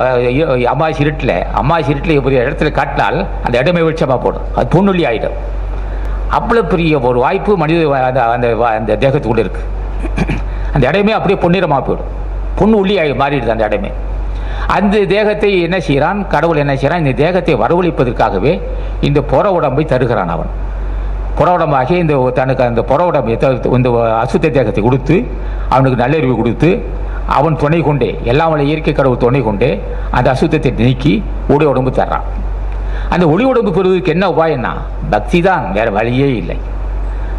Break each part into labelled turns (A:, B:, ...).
A: அஹ், இருட்டில் அமாவாசை இருட்டில் ஒரு இடத்துல காட்டினால் அந்த இடமே வெளிச்சமாக போடும். அது பொண்ணுள்ளி ஆகிடும் அவ்வளோ பெரிய ஒரு வாய்ப்பு மனித அந்த அந்த அந்த தேகத்துக்குள்ளே இருக்குது அந்த இடமே அப்படியே பொன்னிறமாக போயிடும். பொண்ணு உள்ளி ஆகி மாறிடுது அந்த இடமே. அந்த தேகத்தை என்ன செய்கிறான் கடவுள் என்ன செய்கிறான் இந்த தேகத்தை வரவழைப்பதற்காகவே இந்த புற உடம்பை தருகிறான் அவன். புற உடம்பாகி இந்த தனக்கு அந்த புற உடம்பை இந்த அசுத்த தேகத்தை கொடுத்து அவனுக்கு நல்லறிவு கொடுத்து அவன் துணை கொண்டே எல்லாம் இயற்கை கடவுள் துணை கொண்டே அந்த அசுத்தத்தை நீக்கி ஒளி உடம்பு தர்றான். அந்த ஒளி உடம்பு பெறுவதற்கு என்ன உபாயம்னா பக்தி தான் வேற வழியே இல்லை.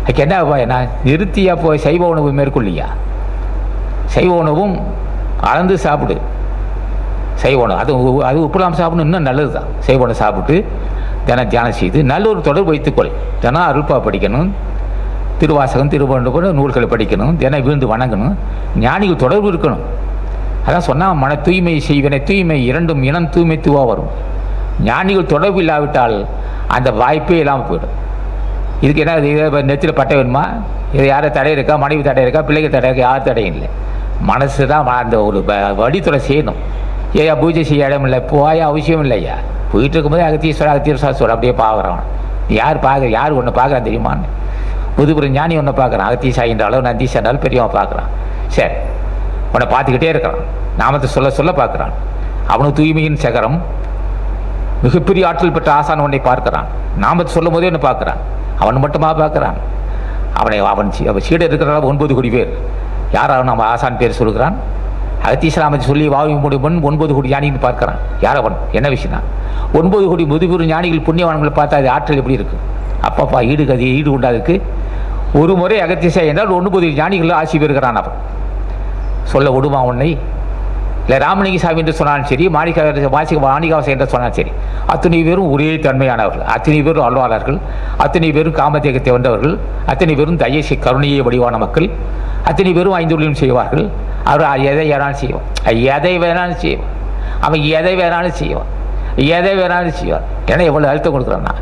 A: அதுக்கு என்ன உபாயம்னா நிறுத்தியா போய் சைவ உணவு மேற்கொள்ளியா? சைவ உணவும் அளந்து சாப்பிடு. சைவ உணவு அது அது உப்புலாம் சாப்பிடணும் இன்னும் நல்லது தான் சைவ உணவு சாப்பிட்டு தினம் தியானம் செய்து நல்ல ஒரு தொடர்பு வைத்துக்கொள். தினம் அருள்பா படிக்கணும். திருவாசகம் திருவள்ளுவர் நூல்களை படிக்கணும் தினம் வீழ்ந்து வணங்கணும் ஞானிகள் தொடர்பு இருக்கணும். அதான் சொன்னால் மன தூய்மை செய்வனை தூய்மை இரண்டும் இனம் தூய்மைத்துவாக வரும். ஞானிகள் தொடர்பு இல்லாவிட்டால் அந்த வாய்ப்பே இல்லாமல் போயிடும். இதுக்கு என்ன இது நெத்தியில் பட்டை வேணுமா? இது யாரை தடை இருக்கா? மனைவி தடை இருக்கா? பிள்ளைகள் தடை இருக்கா? யார் தடையும் இல்லை. மனசு தான் அந்த ஒரு வழித்துறை செய்யணும். ஏயா பூஜை செய்ய இடம் இல்லை போயா அவசியம் இல்லையா போயிட்டு இருக்கும்போது அகத்தீஸ்வரர் அகத்தீஸ்வரர் சொல்ல அப்படியே பார்க்குறான் யார் பார்க்குற யார் ஒன்று பார்க்குறான் தெரியுமான்னு. புதுபுரம் ஞானி ஒன்று பார்க்குறான். அகத்தீசா என்றாலும் நந்தீசா என்றாலும் பெரியவன் பார்க்குறான். சரி உன்னை பார்த்துக்கிட்டே இருக்கிறான். நாமத்தை சொல்ல சொல்ல பார்க்குறான். அவனுக்கு தூய்மையின் சகரம் மிகப்பெரிய ஆற்றல் பெற்ற ஆசான் உன்னை பார்க்கிறான். நாமத்தை சொல்லும் போதே என்ன பார்க்குறான். அவன் மட்டுமா பார்க்குறான்? அவனை அவன் சீ- அவன் சீடர் இருக்கிறனால ஒன்பது கோடி பேர். யார் அவன் நம்ம ஆசான் பேர் சொல்கிறான் அகத்தீஸ்வராமத்தை சொல்லி வாவி முடிவன் ஒன்பது கோடி ஞானின்னு பார்க்குறான். யார் அவன்? என்ன விஷயம் ஒன்பது கோடி முதுபெரும் ஞானிகள் புண்ணியவான்களை பார்த்தா அது ஆற்றல் எப்படி இருக்கு? அப்பப்பா ஈடு கதி ஈடு உண்டாதுக்கு ஒரு முறை அகத்தியசாய் என்றால் ஒன்று புதிய ஞானிகள் ஆசி பெறுகிறான் அவன். சொல்ல விடுமா உன்னை? இல்லை ராமலிங்க சாமி என்று சொன்னாலும் சரி மாணிக்க மாசிக மாணிகாவாசம் என்று சொன்னாலும் சரி அத்தனை பேரும் ஒரே தன்மையானவர்கள். அத்தனை பேரும் அல்வாளர்கள் அத்தனை பேரும் காமதேகத்தை வந்தவர்கள் அத்தனை பேரும் தயசி கருணையை வடிவான மக்கள் அத்தனை பேரும் ஐந்து செய்வார்கள். அவர் எதை வேணாலும் செய்வான். எதை வேணாலும் செய்வோம் அவன் எதை வேணாலும் செய்வான். எதை வேணாலும் செய்வான். ஏன்னா எவ்வளோ அழுத்தம் கொடுக்குறான்னா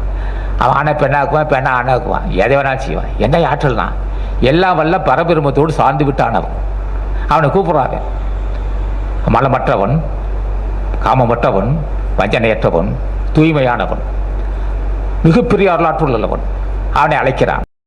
A: அவன் ஆணை பெண்ணாக்குவான் பெண்ணை ஆணாக்குவான் எதை வேணாலும் செய்வான். என்ன ஆற்றல்னா எல்லாம் வல்ல பரபெருமத்தோடு சார்ந்து விட்டானவன் அவனை கூப்பிடுறாங்க. மலமற்றவன் காமமற்றவன் வஞ்சனையற்றவன் தூய்மையானவன் மிகப்பெரிய வரலாற்றுள்ளவன். அவனை அழைக்கிறான்.